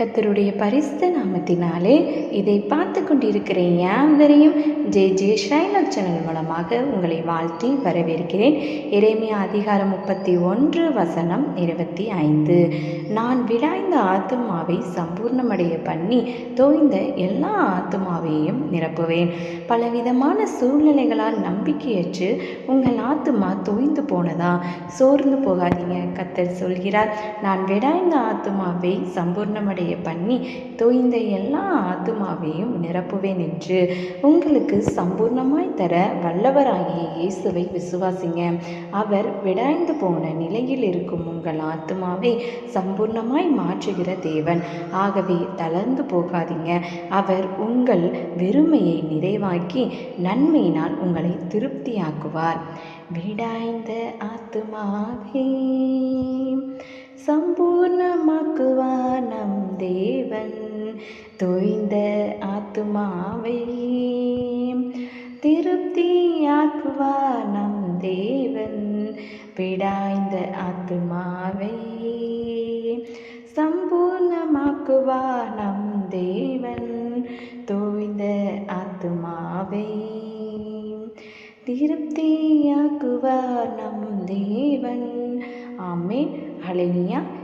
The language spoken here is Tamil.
கத்தருடைய பரிசுத்த நாமத்தினாலே இதை பார்த்து கொண்டிருக்கிற யாவரையும். ஜே ஜே ஷைலாக் சேனல் மூலமாக உங்களை வாழ்த்தி வரவேற்கிறேன். இறைமையா அதிகாரம் முப்பத்தி ஒன்று வசனம் இருபத்தி ஐந்து. நான் விடாய்ந்த ஆத்துமாவை சம்பூர்ணமடைய பண்ணி தோய்ந்த எல்லா ஆத்துமாவையும் நிரப்புவேன். பலவிதமான சூழ்நிலைகளால் நம்பிக்கையற்று உங்கள் ஆத்துமா தோய்ந்து போனதா? சோர்ந்து போகாதீங்க கத்தர் சொல்கிறார். நான் விடாய்ந்த ஆத்துமாவை சம்பூர்ணமடைய பண்ணி தோய்ந்த எல்லா ஆத்மாவையும் நிரப்புவேன் என்று உங்களுக்கு சம்பூர்ணமாய் தர வல்லவராகிய இயேசுவை விசுவாசிங்க. அவர் விடாய்ந்து போன நிலையில் இருக்கும் உங்கள் ஆத்மாவை சம்பூர்ணமாய் மாற்றுகிற தேவன். ஆகவே தளர்ந்து போகாதீங்க. அவர் உங்கள் வெறுமையை நிறைவாக்கி நன்மையினால் உங்களை திருப்தியாக்குவார். விடாய்ந்த ஆத்துமாவே சம்பூர்ணமாக்குவார். தேவன் தொய்ந்த ஆத்துமாவை திருப்தியாக்குவார் நம் தேவன். பிடாய்ந்த ஆத்துமாவை சம்பூர்ணமாக்குவார் நம் தேவன். தோய்ந்த ஆத்துமாவை திருப்தியாக்குவார் நம் தேவன். ஆமே ஹalleluya.